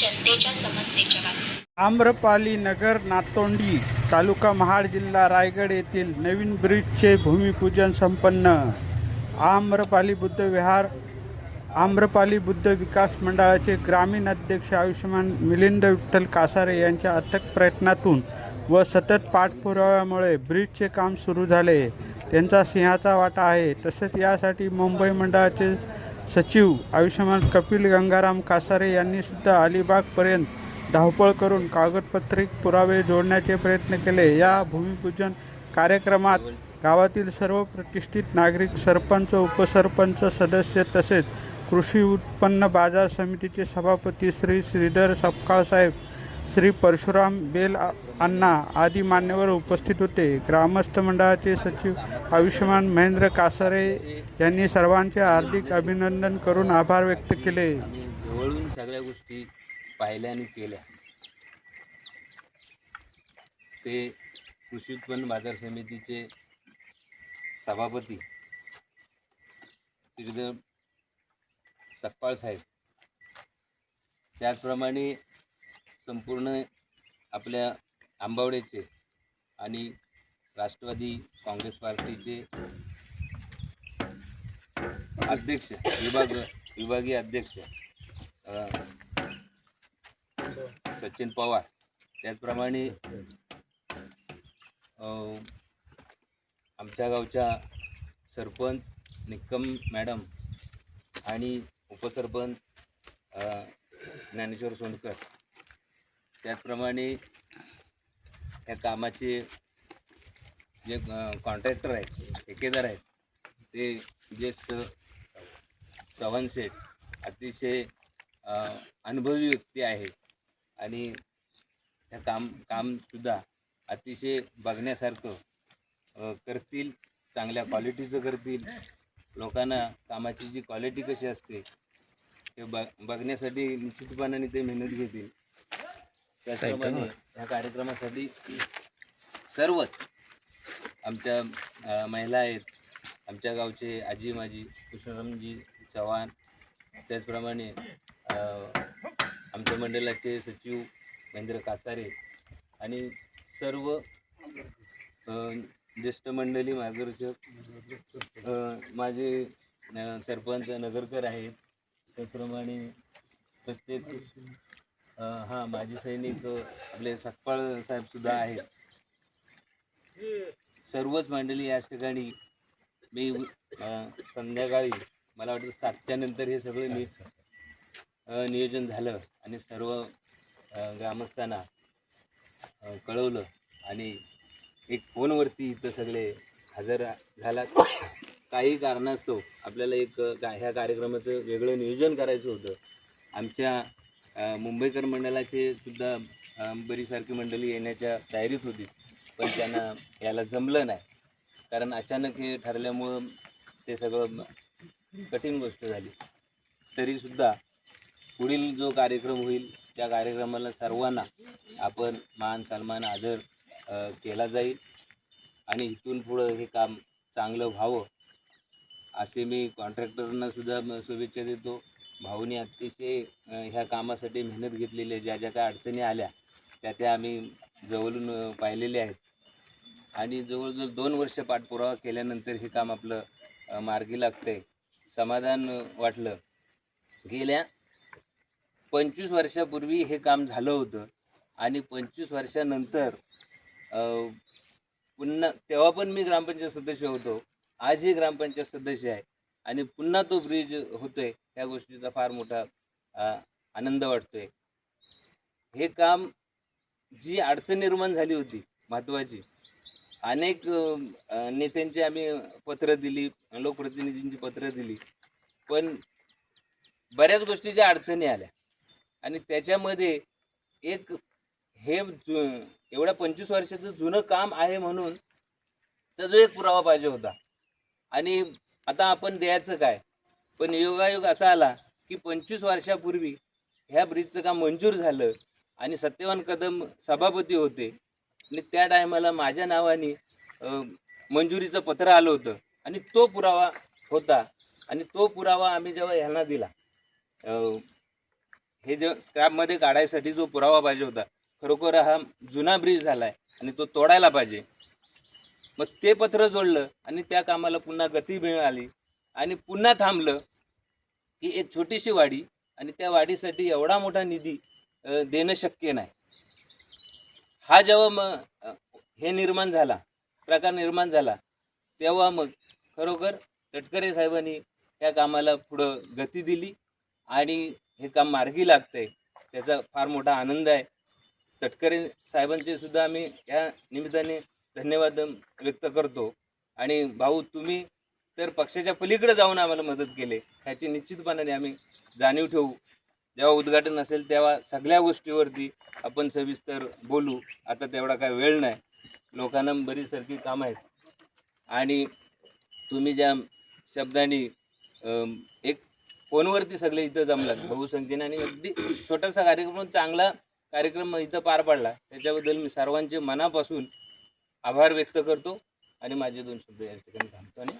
जनतेच्या समस्येच्या आम्रपाली नगर नातोंडी तालुका महाड जिल्हा रायगड येथील नवीन ब्रिजचे भूमिपूजन संपन्न. आम्रपाली बुद्ध विहार आम्रपाली बुद्ध विकास मंडळाचे ग्रामीण अध्यक्ष आयुष्यमान मिलिंद विठ्ठल कासारे यांच्या अथक प्रयत्नातून व सतत पाठपुराव्यामुळे ब्रिजचे काम सुरू झाले. त्यांचा सिंहाचा वाटा आहे. तसेच यासाठी मुंबई मंडळाचे सचिव आयुष्यमान कपिल गंगाराम कासारे यांनी सुद्धा अलिबागपर्यंत धावपळ करून कागदपत्रे पुरावे जोडण्याचे प्रयत्न केले. या भूमिपूजन कार्यक्रमात गावातील सर्व प्रतिष्ठित नागरिक सरपंच उपसरपंच सदस्य तसेच कृषी उत्पन्न बाजार समितीचे सभापती श्री श्रीधर सपकाळ साहेब श्री परशुराम बेल अण्णा आदी मान्यवर उपस्थित होते. ग्रामस्थ मंडळाचे सचिव आयुष्यमान महेंद्र कासारे यांनी सर्वांचे हार्दिक अभिनंदन करून आभार व्यक्त केले. जवळून सगळ्या गोष्टी पाहिल्या आणि केल्या. ते कृषी उत्पन्न बाजार समितीचे सभापती श्रीधर सकपाळ साहेब. त्याचप्रमाणे संपूर्ण आपल्या आंबावड्याचे आणि राष्ट्रवादी काँग्रेस पार्टीचे अध्यक्ष विभाग विभागीय अध्यक्ष सचिन पवार. त्याचप्रमाणे आमच्या गावच्या सरपंच निक्कम मॅडम आणि उपसरपंच ज्ञानेश्वर सोनकर. त्याचप्रमाणे या कामाचे जे कॉन्ट्रॅक्टर आहेत ठेकेदार आहेत ते ज्येष्ठ चव्हाण शेठ अतिशय अनुभवी व्यक्ती आहे. आणि त्या काम कामसुद्धा अतिशय बघण्यासारखं करतील चांगल्या क्वालिटीचं करतील. लोकांना कामाची जी क्वालिटी कशी असते ते ब बघण्यासाठी निश्चितपणाने ते मेहनत घेतील. त्याचप्रमाणे ह्या कार्यक्रमासाठी सर्वच आमच्या महिला आहेत. आमच्या गावचे आजी माजी कृष्णरामजी चव्हाण. त्याचप्रमाणे आमच्या मंडळाचे सचिव महेंद्र कासारे आणि सर्व ज्येष्ठ मंडळी मार्गदर्शक माझे सरपंच नगरकर आहेत. त्याचप्रमाणे प्रत्येक हां माझे सैनिक आपले सकपाळ साहेबसुद्धा आहेत. सर्वच मंडळी याच ठिकाणी मी संध्याकाळी मला वाटतं सातच्या नंतर हे सगळं नि नियोजन झालं आणि सर्व ग्रामस्थांना कळवलं आणि एक फोनवरती इथं सगळे हजर झाला. काही कारणास्तव आपल्याला एक ह्या कार्यक्रमाचं वेगळं नियोजन करायचं होतं. आमच्या मुंबईकर मंडळाचे सुद्धा बरीसारखी मंडळी येण्याच्या तयारीत होती. पण त्यांना याला जमलं नाही. कारण अचानक हे ठरल्यामुळं ते सगळं म- कठीण गोष्ट झाली. तरीसुद्धा पुढील जो कार्यक्रम होईल त्या कार्यक्रमाला सर्वांना आपण मान सन्मान आदर केला जाईल. आणि इथून पुढं हे काम चांगलं व्हावं असे मी कॉन्ट्रॅक्टरनासुद्धा शुभेच्छा देतो. भाऊनी अतिशय ह्या कामासाठी मेहनत घेतलेली आहे. ज्या ज्या काय अडचणी आल्या त्या त्या आम्ही जवळून पाहिलेल्या आहेत. आणि जवळजवळ दोन वर्ष पाठपुरावा केल्यानंतर हे काम आपलं मार्गी मार्गी लागतंय. समाधान वाटलं. गेल्या पंचवीस वर्षापूर्वी हे काम झालं होतं आणि पंचवीस वर्षानंतर पुन्हा तेव्हा पण मी ग्रामपंचायत सदस्य होतो. आजही ग्रामपंचायत सदस्य आहे. आणि पुन्हा तो ब्रिज होतोय. त्या गोष्टीचा फार मोठा आनंद आनंद वाटतोय. हे काम जी अडचण निर्माण झाली होती महत्त्वाची अनेक नेत्यांची आम्ही पत्र दिली लोकप्रतिनिधींची पत्र दिली. पण बऱ्याच गोष्टीच्या अडचणी आल्या. आणि त्याच्यामध्ये एक हे जु एवढ्या पंचवीस वर्षाचं जुनं काम आहे म्हणून त्याचा एक पुरावा पाहिजे होता. आणि आता आपण द्यायचं काय? पण योगायोग असा आला की पंचवीस वर्षापूर्वी ह्या ब्रिजचं काम मंजूर झालं आणि सत्यवान कदम सभापती होते. आणि त्या टायमाला माझ्या नावाने मंजुरीचं पत्र आलं होतं. आणि तो पुरावा होता. आणि तो पुरावा आम्ही जेव्हा ह्यांना दिला हे जे स्क्रॅपमध्ये काढायसाठी जो पुरावा पाहिजे होता खरोखर हा जुना ब्रिज झाला आहे आणि तो तोडायला पाहिजे. मग ते पत्र जोडलं आणि त्या कामाला पुन्हा गती मिळाली आणि पुन्हा थांबलं की एक छोटीशी वाडी आणि त्या वाडीसाठी एवढा मोठा निधी देणं शक्य नाही. हा जेव्हा मग हे निर्माण झाला प्रकार निर्माण झाला तेव्हा मग खरोखर तटकरे साहेबांनी या कामाला पुढं गती दिली आणि हे काम मार्गी लागतंय. त्याचा फार मोठा आनंद आहे. तटकरे साहेबांचे सुद्धा आम्ही या निमित्ताने धन्यवाद व्यक्त करतो. आणि भाऊ तुम्ही तर पक्षाच्या पलीकडे जाऊन आम्हाला मदत केली. ह्याची निश्चितपणाने आम्ही जाणीव ठेवू. जेव्हा उद्घाटन असेल तेव्हा सगळ्या गोष्टीवरती आपण सविस्तर बोलू. आता तेवढा काय वेळ नाही. लोकांना बरीच सारखी कामं आहेत. आणि तुम्ही ज्या शब्दांनी एक फोनवरती सगळे इथं जमलात बहुसंख्येने. आणि अगदी छोटासा कार्यक्रम चांगला कार्यक्रम इथं पार पडला. त्याच्याबद्दल मी सर्वांचे मनापासून आभार व्यक्त करतो. आणि माझे दोन शब्द या ठिकाणी थांबतो आणि